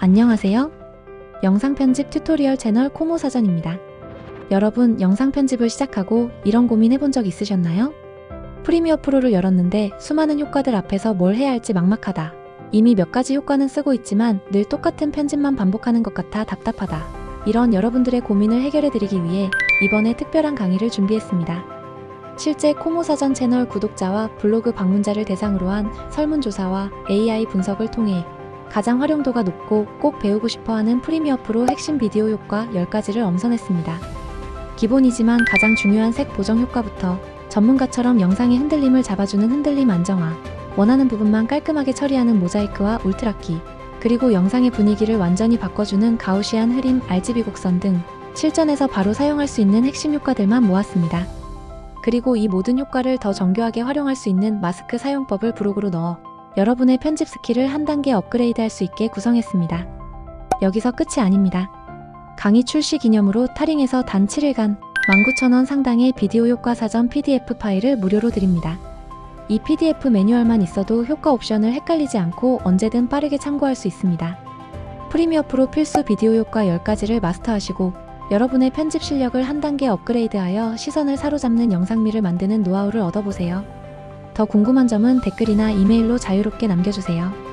안녕하세요. 영상 편집 튜토리얼 채널 코모 사전입니다. 여러분, 영상 편집을 시작하고 이런 고민 해본 적 있으셨나요? 프리미어 프로를 열었는데 수많은 효과들 앞에서 뭘 해야 할지 막막하다. 이미 몇 가지 효과는 쓰고 있지만 늘 똑같은 편집만 반복하는 것 같아 답답하다. 이런 여러분들의 고민을 해결해 드리기 위해 이번에 특별한 강의를 준비했습니다. 실제 코모 사전 채널 구독자와 블로그 방문자를 대상으로 한 설문조사와 AI 분석을 통해 가장 활용도가 높고 꼭 배우고 싶어 하는 프리미어 프로 핵심 비디오 효과 10가지를 엄선했습니다. 기본이지만 가장 중요한 색 보정 효과부터 전문가처럼 영상의 흔들림을 잡아주는 흔들림 안정화, 원하는 부분만 깔끔하게 처리하는 모자이크와 울트라키, 그리고 영상의 분위기를 완전히 바꿔주는 가우시안 흐림 RGB 곡선 등 실전에서 바로 사용할 수 있는 핵심 효과들만 모았습니다. 그리고 이 모든 효과를 더 정교하게 활용할 수 있는 마스크 사용법을 브록으로 넣어 여러분의 편집 스킬을 한 단계 업그레이드 할 수 있게 구성했습니다. 여기서 끝이 아닙니다. 강의 출시 기념으로 타링에서 단 7일간 19,000원 상당의 비디오 효과 사전 PDF 파일을 무료로 드립니다. 이 PDF 매뉴얼만 있어도 효과 옵션을 헷갈리지 않고 언제든 빠르게 참고할 수 있습니다. 프리미어 프로 필수 비디오 효과 10가지를 마스터하시고 여러분의 편집 실력을 한 단계 업그레이드하여 시선을 사로잡는 영상미를 만드는 노하우를 얻어보세요. 더 궁금한 점은 댓글이나 이메일로 자유롭게 남겨주세요.